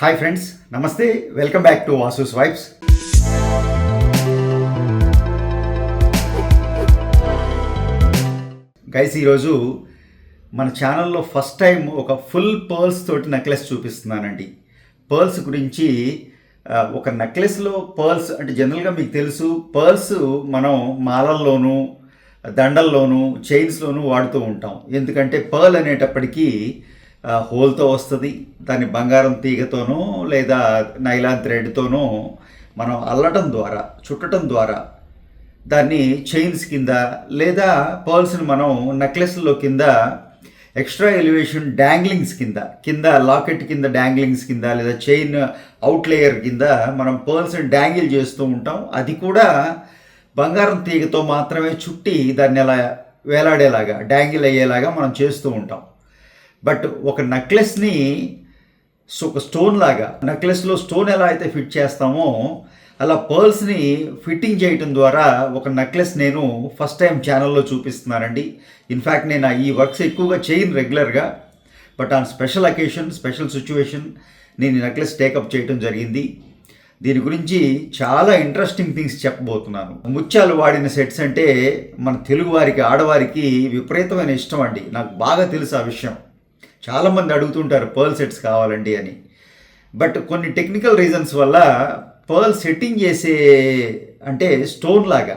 Hi friends నమస్తే welcome back to Vasu's vibes guys ఈరోజు మన ఛానల్లో ఫస్ట్ టైం ఒక ఫుల్ పర్ల్స్ తోటి నెక్లెస్ చూపిస్తున్నానండి. పర్ల్స్ గురించి ఒక నెక్లెస్లో పర్ల్స్ అంటే జనరల్గా మీకు తెలుసు పర్ల్స్ మనం మాలల్లోనూ దండల్లోనూ చైన్స్లోనూ వాడుతూ ఉంటాం. ఎందుకంటే పర్ల్ అనేటప్పటికీ హోల్తో వస్తుంది. దాన్ని బంగారం తీగతోనో లేదా నైలాన్ థ్రెడ్తోనో మనం అల్లటం ద్వారా చుట్టడం ద్వారా దాన్ని చైన్స్ కింద లేదా పర్ల్స్ని మనం నెక్లెస్లో కింద ఎక్స్ట్రా ఎలివేషన్ డాంగ్లింగ్స్ కింద కింద లాకెట్ కింద డాంగ్లింగ్స్ కింద లేదా చైన్ అవుట్లేయర్ కింద మనం పర్ల్స్ని డాంగిల్ చేస్తూ ఉంటాం. అది కూడా బంగారం తీగతో మాత్రమే చుట్టి దాన్ని అలా వేలాడేలాగా డాంగిల్ అయ్యేలాగా మనం చేస్తూ ఉంటాం. బట్ ఒక నెక్లెస్ని ఒక స్టోన్ లాగా నెక్లెస్లో స్టోన్ ఎలా అయితే ఫిట్ చేస్తామో అలా పర్ల్స్ని ఫిట్టింగ్ చేయటం ద్వారా ఒక నెక్లెస్ నేను ఫస్ట్ టైం ఛానల్లో చూపిస్తున్నానండి. ఇన్ఫ్యాక్ట్ నేను ఈ వర్క్స్ ఎక్కువగా చేయను రెగ్యులర్గా but on special occasion special situation నేను ఈ నెక్లెస్ టేకప్ చేయటం జరిగింది. దీని గురించి చాలా ఇంట్రెస్టింగ్ థింగ్స్ చెప్పబోతున్నాను. ముత్యాలు వాడిన సెట్స్ అంటే మన తెలుగు వారికి ఆడవారికి విపరీతమైన ఇష్టం అండి. నాకు బాగా తెలుసు ఆ విషయం. చాలామంది అడుగుతుంటారు పర్ల్ సెట్స్ కావాలండి అని. బట్ కొన్ని టెక్నికల్ రీజన్స్ వల్ల పర్ల్ సెట్టింగ్ చేసే అంటే స్టోన్ లాగా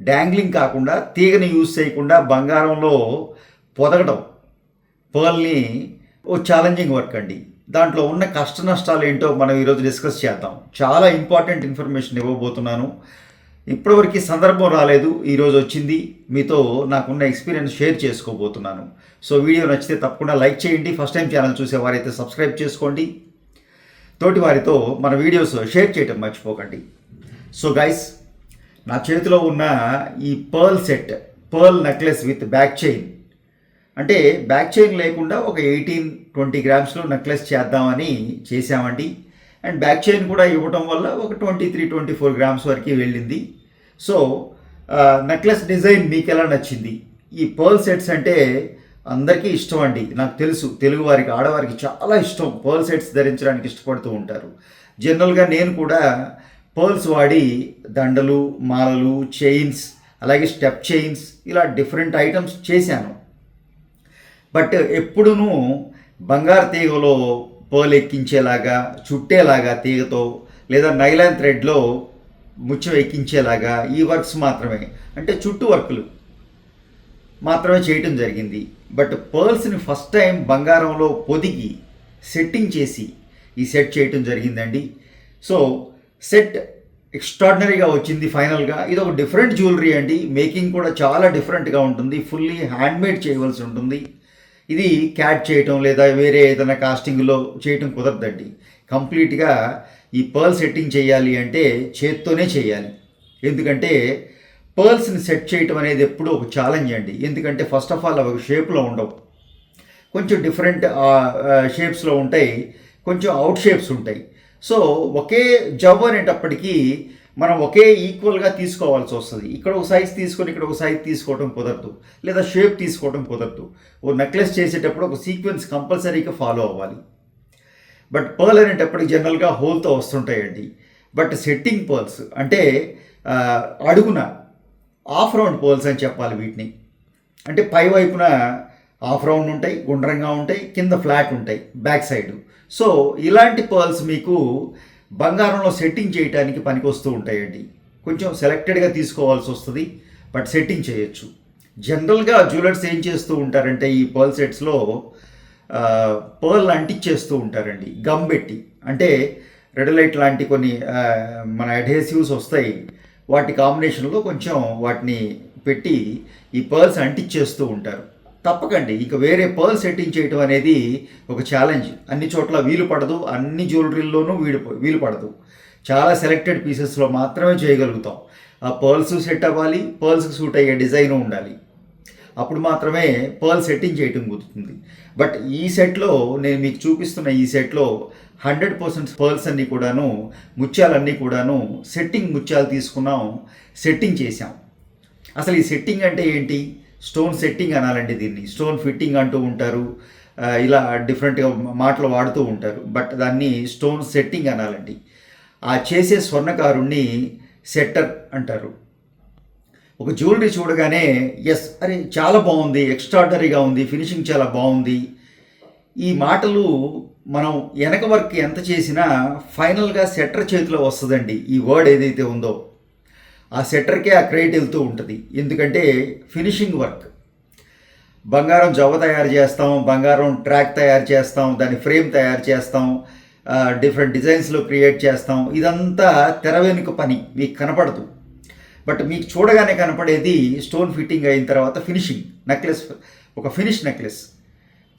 డాంగ్లింగ్ కాకుండా తీగని యూజ్ చేయకుండా బంగారంలో పొదగడం పర్ల్ని ఓ ఛాలెంజింగ్ వర్క్ అండి. దాంట్లో ఉన్న కష్ట నష్టాలు ఏంటో మనం ఈరోజు డిస్కస్ చేద్దాం. చాలా ఇంపార్టెంట్ ఇన్ఫర్మేషన్ ఇవ్వబోతున్నాను. ఇప్పటివరకు సందర్భం రాలేదు ఈరోజు వచ్చింది. మీతో నాకున్న ఎక్స్పీరియన్స్ షేర్ చేసుకోబోతున్నాను. సో వీడియో నచ్చితే తప్పకుండా లైక్ చేయండి. ఫస్ట్ టైం ఛానల్ చూసేవారైతే సబ్స్క్రైబ్ చేసుకోండి. తోటి వారితో మన వీడియోస్ షేర్ చేయటం మర్చిపోకండి. సో గైస్ నా చేతిలో ఉన్న ఈ pearl set pearl necklace with back chain అంటే బ్యాక్ చైన్ లేకుండా ఒక ఎయిటీన్ ట్వంటీ గ్రామ్స్లో నెక్లెస్ చేద్దామని చేశామండి. అండ్ బ్యాక్ చైన్ కూడా ఇవ్వటం వల్ల ఒక twenty three twenty four grams వరకు వెళ్ళింది. సో నెక్లెస్ డిజైన్ మీకు ఎలా నచ్చింది? ఈ పర్ల్ సెట్స్ అంటే అందరికీ ఇష్టం అండి. నాకు తెలుసు తెలుగు వారికి ఆడవారికి చాలా ఇష్టం పర్ల్ సెట్స్ ధరించడానికి ఇష్టపడుతూ ఉంటారు. జనరల్గా నేను కూడా పర్ల్స్ వాడి దండలు మాలలు చైన్స్ అలాగే స్టెప్ చైన్స్ ఇలా డిఫరెంట్ ఐటమ్స్ చేశాను. బట్ ఎప్పుడూ బంగారు తీగలో పోలెక్కించేలాగా ఎక్కించేలాగా చుట్టేలాగా తీగతో లేదా నైలాన్ థ్రెడ్లో ముత్యం ఎక్కించేలాగా ఈ వర్క్స్ మాత్రమే. అంటే చుట్టూ వర్కులు మాత్రమే చేయటం జరిగింది. బట్ పర్ల్స్ని ఫస్ట్ టైం బంగారంలో పొదిగి సెట్టింగ్ చేసి ఈ సెట్ చేయటం జరిగిందండి. సో సెట్ ఎక్స్ట్రాడినరీగా వచ్చింది ఫైనల్గా. ఇది ఒక డిఫరెంట్ జ్యువెలరీ అండి. మేకింగ్ కూడా చాలా డిఫరెంట్గా ఉంటుంది. ఫుల్లీ హ్యాండ్మేడ్ చేయవలసి ఉంటుంది. ఇది క్యాట్ చేయటం లేదా వేరే ఏదైనా కాస్టింగ్లో చేయటం కుదరదండి. కంప్లీట్గా ఈ పర్ల్ సెట్టింగ్ చేయాలి అంటే చేత్తోనే చేయాలి. ఎందుకంటే పర్ల్స్ని సెట్ చేయటం అనేది ఎప్పుడూ ఒక ఛాలెంజ్ అండి. ఎందుకంటే ఫస్ట్ ఆఫ్ ఆల్ అవి ఒక షేప్లో ఉండవు. కొంచెం డిఫరెంట్ షేప్స్లో ఉంటాయి. కొంచెం అవుట్ షేప్స్ ఉంటాయి. సో ఒకే జవ్ అనేటప్పటికీ మనం ఒకే ఈక్వల్గా తీసుకోవాల్సి వస్తుంది. ఇక్కడ ఒక సైజ్ తీసుకొని ఇక్కడ ఒక సైజ్ తీసుకోవడం కుదరదు. లేదా షేప్ తీసుకోవడం కుదరదు. ఓ నెక్లెస్ చేసేటప్పుడు ఒక సీక్వెన్స్ కంపల్సరీగా ఫాలో అవ్వాలి. బట్ పర్ల్ అనేటప్పటికి జనరల్గా హోల్తో వస్తుంటాయండి. బట్ సెట్టింగ్ పర్ల్స్ అంటే అడుగున ఆఫ్ రౌండ్ పర్ల్స్ అని చెప్పాలి వీటిని. అంటే పై వైపున ఆఫ్ రౌండ్ ఉంటాయి గుండ్రంగా ఉంటాయి కింద ఫ్లాట్ ఉంటాయి బ్యాక్ సైడ్ సో ఇలాంటి పర్ల్స్ మీకు బంగారంలో సెట్టింగ్ చేయడానికి పనికి వస్తూ ఉంటాయండి. కొంచెం సెలెక్టెడ్గా తీసుకోవాల్సి వస్తుంది బట్ సెట్టింగ్ చేయొచ్చు. జనరల్గా జ్యువెలర్స్ ఏం చేస్తూ ఉంటారంటే ఈ పర్ల్ సెట్స్లో పర్ల్ అంటించేస్తూ ఉంటారండి. గమ్ పెట్టి అంటే రెడ్ లైట్ లాంటి కొన్ని మన అడ్హెసివ్స్ వస్తాయి. వాటి కాంబినేషన్లో కొంచెం వాటిని పెట్టి ఈ పర్ల్స్ అంటించేస్తూ ఉంటారు. తప్పకండి. ఇక వేరే పర్ల్ సెట్టింగ్ చేయటం అనేది ఒక ఛాలెంజ్ అన్ని చోట్ల వీలు పడదు అన్ని జ్యువెలరీల్లోనూ వీలు వీలు పడదు. చాలా సెలెక్టెడ్ పీసెస్లో మాత్రమే చేయగలుగుతాం. ఆ పర్ల్స్ సెట్ అవ్వాలి పర్ల్స్కి సూట్ అయ్యే డిజైన్ ఉండాలి. అప్పుడు మాత్రమే పర్ల్ సెట్టింగ్ చేయటం కుదురుతుంది. బట్ ఈ సెట్లో నేను మీకు చూపిస్తున్న ఈ సెట్లో హండ్రెడ్ పర్సెంట్ పర్ల్స్ అన్నీ కూడాను ముత్యాలన్నీ కూడాను సెట్టింగ్ ముత్యాలు తీసుకున్నాం సెట్టింగ్ చేసాం అసలు ఈ సెట్టింగ్ అంటే ఏంటి? స్టోన్ సెట్టింగ్ అనాలండి దీన్ని. స్టోన్ ఫిట్టింగ్ అంటూ ఉంటారు. ఇలా డిఫరెంట్గా మాటలు వాడుతూ ఉంటారు. బట్ దాన్ని స్టోన్ సెట్టింగ్ అనాలండి. ఆ చేసే స్వర్ణకారుణ్ణి సెట్టర్ అంటారు. ఒక జ్యువెలరీ చూడగానే ఎస్ అరే చాలా బాగుంది ఎక్స్ట్రాడనరీగా ఉంది ఫినిషింగ్ చాలా బాగుంది. ఈ మాటలు మనం వెనక వర్క్ ఎంత చేసినా ఫైనల్గా సెట్టర్ చేతిలో వస్తుందండి. ఈ వర్డ్ ఏదైతే ఉందో. ఆ సెట్టర్కే ఆ క్రేట్ వెళ్తూ ఉంటుంది. ఎందుకంటే ఫినిషింగ్ వర్క్. బంగారం జవ తయారు చేస్తాం బంగారం ట్రాక్ తయారు చేస్తాం దాని ఫ్రేమ్ తయారు చేస్తాం డిఫరెంట్ డిజైన్స్లో క్రియేట్ చేస్తాం. ఇదంతా తెర వెనుక పని మీకు కనపడదు. బట్ మీకు చూడగానే కనపడేది స్టోన్ ఫిట్టింగ్ అయిన తర్వాత ఫినిషింగ్ నెక్లెస్ ఒక ఫినిష్ నెక్లెస్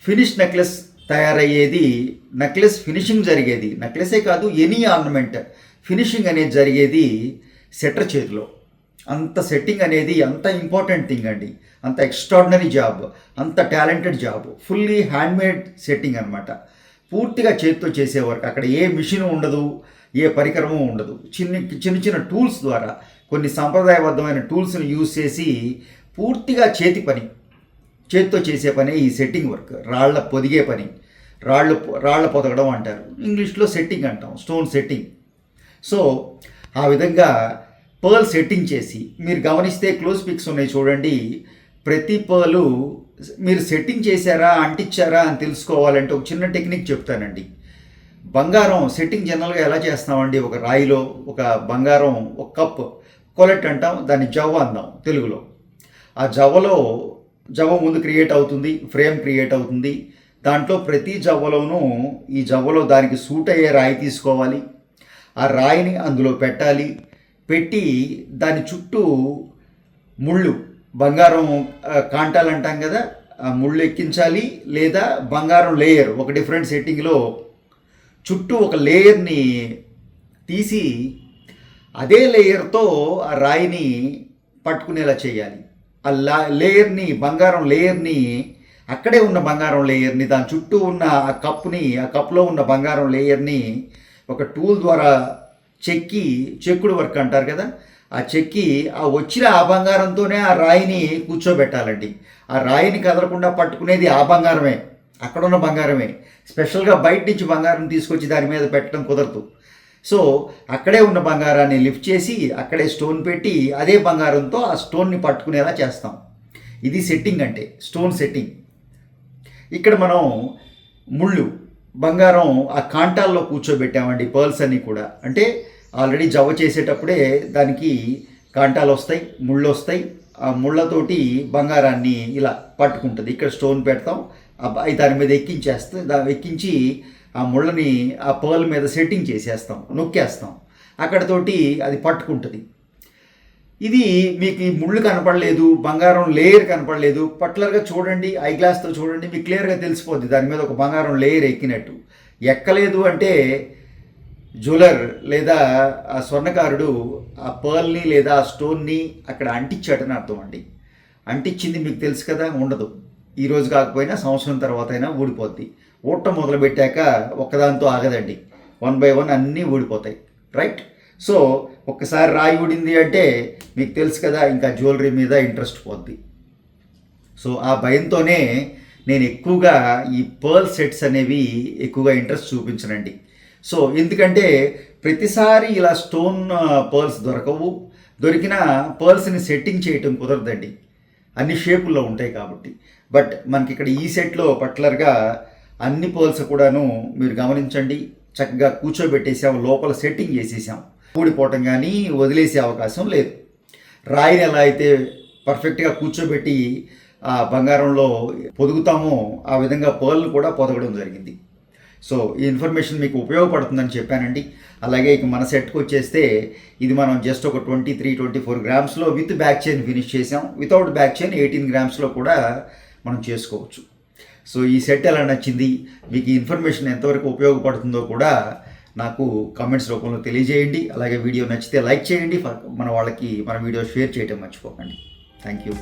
ఫినిష్ నెక్లెస్ తయారయ్యేది నెక్లెస్ ఫినిషింగ్ జరిగేది. నెక్లెసే కాదు ఎనీ ఆర్నమెంట్ ఫినిషింగ్ అనేది జరిగేది సెటర్ చేతిలో. అంత సెట్టింగ్ అనేది అంత ఇంపార్టెంట్ థింగ్ అండి. అంత ఎక్స్ట్రాడినరీ జాబ్ అంత talented job fully handmade setting అనమాట పూర్తిగా చేతితో చేసే వర్క్ అక్కడ ఏ మిషన్ ఉండదు ఏ పరికరము ఉండదు. చిన్న చిన్న చిన్న టూల్స్ ద్వారా కొన్ని సాంప్రదాయబద్ధమైన టూల్స్ని యూజ్ చేసి పూర్తిగా చేతి పని చేతితో చేసే పని ఈ సెట్టింగ్ వర్క్ రాళ్ళ పొదిగే పని రాళ్ళు రాళ్ళ పొదగడం అంటారు. ఇంగ్లీష్లో సెట్టింగ్ అంటాం స్టోన్ సెట్టింగ్ సో ఆ విధంగా పర్ల్ సెట్టింగ్ చేసి మీరు గమనిస్తే క్లోజ్ పిక్స్ ఉన్నాయి చూడండి. ప్రతి పర్లు మీరు సెట్టింగ్ చేశారా అంటించారా అని తెలుసుకోవాలంటే ఒక చిన్న టెక్నిక్ చెప్తానండి. బంగారం సెట్టింగ్ జనరల్గా ఎలా చేస్తామండి? ఒక రాయిలో ఒక బంగారం ఒక కప్ కొలెట్ అంటాం దాన్ని జవ్వ అందాం తెలుగులో. ఆ జవ్వలో జవ్వ ముందు క్రియేట్ అవుతుంది ఫ్రేమ్ క్రియేట్ అవుతుంది. దాంట్లో ప్రతి జవ్వలోనూ ఈ జవ్వలో దానికి సూట్ అయ్యే రాయి తీసుకోవాలి. ఆ రాయిని అందులో పెట్టాలి. పెట్టి దాని చుట్టూ ముళ్ళు బంగారం కాంటాలు అంటాం కదా ఆ ముళ్ళు ఎక్కించాలి లేదా బంగారం లేయర్ ఒక డిఫరెంట్ సెట్టింగ్లో చుట్టూ ఒక లేయర్ని తీసి అదే లేయర్తో ఆ రాయిని పట్టుకునేలా చేయాలి. ఆ లా లేయర్ని బంగారం లేయర్ని అక్కడే ఉన్న బంగారం లేయర్ని దాని చుట్టూ ఉన్న ఆ కప్పుని ఆ కప్లో ఉన్న బంగారం లేయర్ని ఒక టూల్ ద్వారా చెక్కి చెక్కుడు వర్క్ అంటారు కదా ఆ చెక్కి ఆ వచ్చిన ఆ బంగారంతోనే ఆ రాయిని కూర్చోబెట్టాలండి. ఆ రాయిని కదలకుండా పట్టుకునేది ఆ బంగారమే అక్కడ ఉన్న బంగారమే. స్పెషల్గా బయట నుంచి బంగారం తీసుకొచ్చి దాని మీద పెట్టడం కుదరదు. సో అక్కడే ఉన్న బంగారాన్ని లిఫ్ట్ చేసి అక్కడే స్టోన్ పెట్టి అదే బంగారంతో ఆ స్టోన్ని పట్టుకునేలా చేస్తాం. ఇది సెట్టింగ్ అంటే స్టోన్ సెట్టింగ్. ఇక్కడ మనం ముళ్ళు బంగారం ఆ కాంటాల్లో కూర్చోబెట్టామండి పర్ల్స్ అన్నీ కూడా. అంటే ఆల్రెడీ జవ చేసేటప్పుడే దానికి కాంటాలు వస్తాయి ముళ్ళు వస్తాయి. ఆ ముళ్ళతోటి బంగారాన్ని ఇలా పట్టుకుంటుంది. ఇక్కడ స్టోన్ పెడతాం అవి దాని మీద ఎక్కించేస్తే దా ఎక్కించి ఆ ముళ్ళని ఆ పర్ల్ మీద సెట్టింగ్ చేసేస్తాం నొక్కేస్తాం. అక్కడతోటి అది పట్టుకుంటుంది. ఇది మీకు ఈ ముళ్ళు కనపడలేదు బంగారం లేయర్ కనపడలేదు పట్లర్గా చూడండి ఐ గ్లాస్తో చూడండి మీకు క్లియర్గా తెలిసిపోద్ది. దాని మీద ఒక బంగారం లేయర్ ఎక్కినట్టు. ఎక్కలేదు అంటే జ్యువెలర్ లేదా ఆ స్వర్ణకారుడు ఆ పర్ల్ని లేదా ఆ స్టోన్ని అక్కడ అంటించాడని అర్థం అండి. అంటించింది మీకు తెలుసు కదా ఉండదు. ఈరోజు కాకపోయినా సంవత్సరం తర్వాత అయినా ఊడిపోద్ది. ఊట మొదలు పెట్టాక ఒక్కదాంతో ఆగదండి. వన్ బై వన్ అన్నీ ఊడిపోతాయి. రైట్? సో ఒక్కసారి రాయి ఊడింది అంటే మీకు తెలుసు కదా ఇంకా జ్యువెలరీ మీద ఇంట్రెస్ట్ పోద్ది. సో ఆ భయంతోనే నేను ఎక్కువగా ఈ పర్ల్ సెట్స్ అనేవి ఎక్కువగా ఇంట్రెస్ట్ చూపించనండి. సో ఎందుకంటే ప్రతిసారి ఇలా స్టోన్ పర్ల్స్ దొరకవు. దొరికిన పర్ల్స్ని సెట్టింగ్ చేయటం కుదరదండి. అన్ని షేపుల్లో ఉంటాయి కాబట్టి. బట్ మనకి ఇక్కడ ఈ సెట్లో పర్టికులర్గా అన్ని పర్ల్స్ కూడాను మీరు గమనించండి. చక్కగా కూర్చోబెట్టేసాం లోపల సెట్టింగ్ చేసేసాం. ఊడిపోవటం కానీ వదిలేసే అవకాశం లేదు. రాయిని ఎలా అయితే పర్ఫెక్ట్గా కూర్చోబెట్టి ఆ బంగారంలో పొదుగుతామో ఆ విధంగా పర్ల్ని కూడా పొదగడం జరిగింది. సో ఈ ఇన్ఫర్మేషన్ మీకు ఉపయోగపడుతుందని చెప్పానండి. అలాగే ఇక మన సెట్కి వచ్చేస్తే ఇది మనం జస్ట్ ఒక ట్వంటీ త్రీ ట్వంటీ ఫోర్ గ్రామ్స్లో విత్ బ్యాక్ చైన్ ఫినిష్ చేసాం వితౌట్ బ్యాక్ చైన్ ఎయిటీన్ గ్రామ్స్లో కూడా మనం చేసుకోవచ్చు. సో ఈ సెట్ ఎలా నచ్చింది? మీకు ఈ ఇన్ఫర్మేషన్ ఎంతవరకు ఉపయోగపడుతుందో కూడా నాకు కామెంట్స్ రూపంలో తెలియజేయండి. అలాగే వీడియో నచ్చితే లైక్ చేయండి. మన వాళ్ళకి మన వీడియో షేర్ చేయడం మర్చిపోకండి. Thank you